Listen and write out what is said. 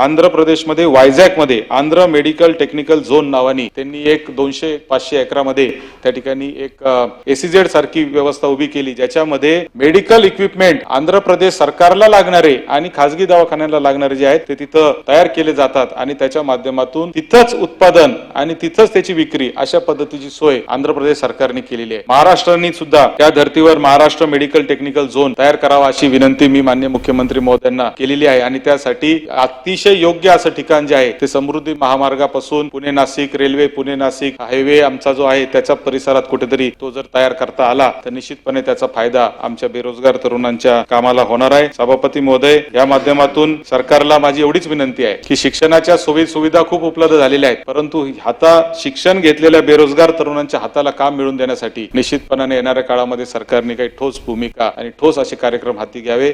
आंध्र प्रदेशमध्ये वायझॅकमध्ये Andhra medical technical zone नावानी त्यांनी एक दोनशे पाचशे एकरामध्ये त्या ठिकाणी एक एसीझेड सारखी व्यवस्था उभी केली ज्याच्यामध्ये मेडिकल इक्विपमेंट आंध्र प्रदेश सरकारला लागणारे आणि खासगी दवाखान्याला लागणारे जे आहेत ते तिथं तयार केले जातात आणि त्याच्या माध्यमातून तिथंच उत्पादन आणि तिथंच त्याची विक्री अशा पद्धतीची सोय आंध्र प्रदेश सरकारने केलेली आहे. महाराष्ट्राने सुद्धा त्या धर्तीवर महाराष्ट्र मेडिकल टेक्निकल झोन तयार करावा अशी विनंती मी मान्य मुख्यमंत्री महोदयांना केलेली आहे आणि त्यासाठी अतिशय अतिशय योग्य असं ठिकाण जे आहे ते समृद्धी महामार्गापासून पुणे नाशिक रेल्वे पुणे नाशिक हायवे आमचा जो आहे त्याच्या परिसरात कुठेतरी तो जर तयार करता आला तर निश्चितपणे त्याचा फायदा आमच्या बेरोजगार तरुणांच्या कामाला होणार आहे. सभापती महोदय या माध्यमातून सरकारला माझी एवढीच विनंती आहे की शिक्षणाच्या सोयी सुविधा खूप उपलब्ध झालेल्या आहेत परंतु आता शिक्षण घेतलेल्या बेरोजगार तरुणांच्या हाताला काम मिळवून देण्यासाठी निश्चितपणाने येणाऱ्या काळामध्ये सरकारने काही ठोस भूमिका आणि ठोस असे कार्यक्रम हाती घ्यावे.